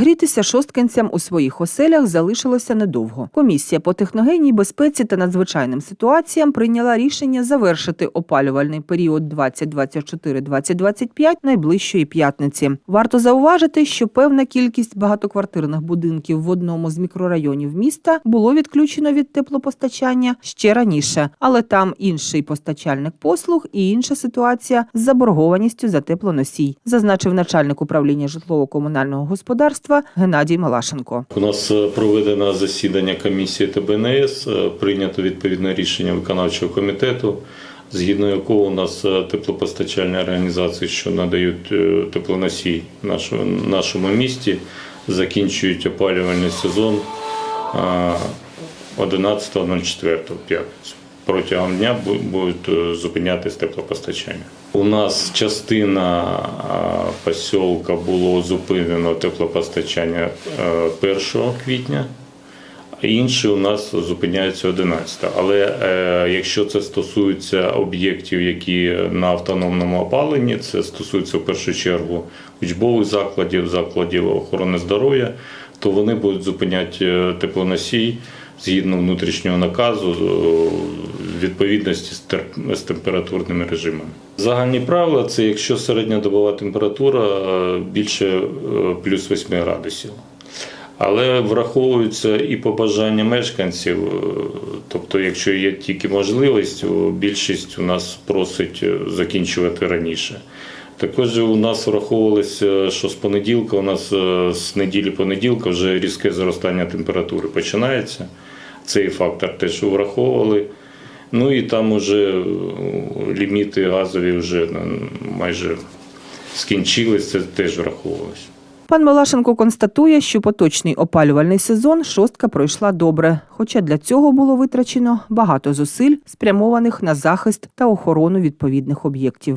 Грітися шосткинцям у своїх оселях залишилося недовго. Комісія по техногенній безпеці та надзвичайним ситуаціям прийняла рішення завершити опалювальний період 2024-2025 найближчої п'ятниці. Варто зауважити, що певна кількість багатоквартирних будинків в одному з мікрорайонів міста було відключено від теплопостачання ще раніше, але там інший постачальник послуг і інша ситуація з заборгованістю за теплоносій, зазначив начальник управління житлово-комунального господарства Геннадій Малашенко. У нас е, проведено засідання комісії ТБНС, е, прийнято відповідне рішення виконавчого комітету, згідно якого у нас е, теплопостачальні організації, що надають теплоносій нашому, місті, закінчують опалювальний сезон е, 11.04 в п'ятницю. Протягом дня будуть е, зупинятись теплопостачання. У нас частина а, посілка було зупинено теплопостачання е, 1 квітня, а інші у нас зупиняються 11. Але е, якщо це стосується об'єктів, які на автономному опаленні, це стосується в першу чергу учбових закладів, закладів охорони здоров'я, то вони будуть зупиняти е, теплоносій згідно внутрішнього наказу е, відповідності з температурними режимами. Загальні правила це якщо середньодобова температура е, більше е, плюс 8 градусів. Але враховуються і побажання мешканців. е, Тобто, якщо є тільки можливість, більшість у нас просить закінчувати раніше. Також у нас враховувалося, що з понеділка, у нас з неділі понеділка вже різке зростання температури починається. Цей фактор теж враховували. Ну і там вже е, ліміти газові вже майже скінчились, це теж враховувалося. Пан Малашенко констатує, що поточний опалювальний сезон шостка пройшла добре, хоча для цього було витрачено багато зусиль, спрямованих на захист та охорону відповідних об'єктів.